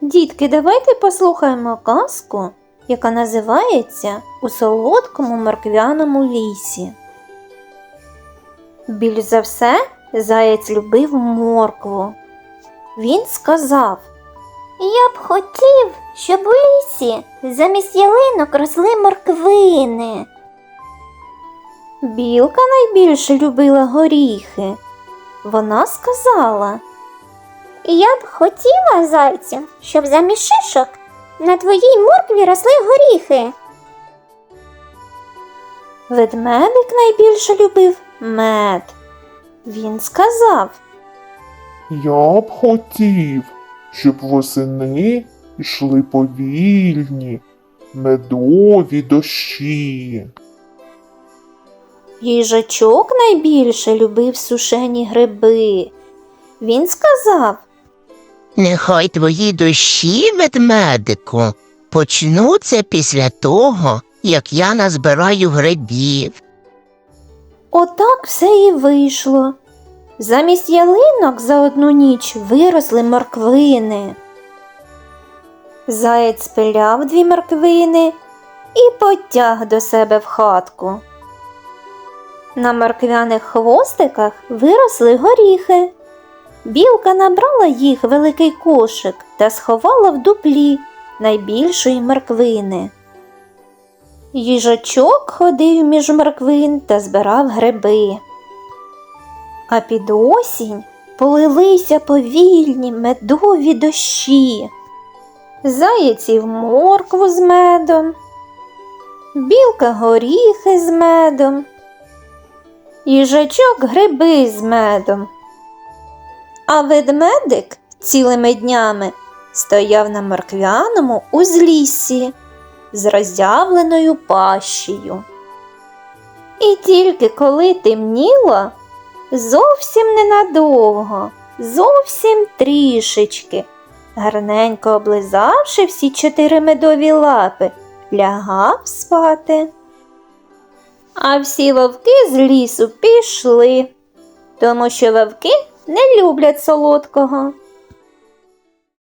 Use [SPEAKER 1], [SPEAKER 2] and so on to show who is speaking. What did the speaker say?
[SPEAKER 1] Дітки, давайте послухаємо казку, яка називається У солодкому морквяному лісі. Більш за все заєць любив моркву. Він сказав
[SPEAKER 2] Я б хотів, щоб у лісі замість ялинок росли морквини.
[SPEAKER 1] Білка найбільше любила горіхи. Вона сказала
[SPEAKER 2] Я б хотіла, зайцю, щоб замість шишок на твоїй моркві росли горіхи.
[SPEAKER 1] Ведмедик найбільше любив мед. Він сказав
[SPEAKER 3] Я б хотів, щоб восени йшли повільні, медові дощі.
[SPEAKER 1] Їжачок найбільше любив сушені гриби. Він сказав
[SPEAKER 4] Нехай твої дощі, ведмедику, почнуться після того, як я назбираю грибів.
[SPEAKER 1] Отак все і вийшло. Замість ялинок за одну ніч виросли морквини. Заєць спиляв дві морквини і потяг до себе в хатку. На морквяних хвостиках виросли горіхи. Білка набрала їх великий кошик та сховала в дуплі найбільшої морквини. Їжачок ходив між морквин та збирав гриби. А під осінь полилися повільні медові дощі. Заєців моркву з медом, білка горіхи з медом, їжачок гриби з медом. А ведмедик цілими днями стояв на морквяному узліссі з роззявленою пащею. І тільки коли темніло, зовсім ненадовго, зовсім трішечки, гарненько облизавши всі чотири медові лапи, лягав спати. А всі вовки з лісу пішли, тому що вовки не люблять солодкого.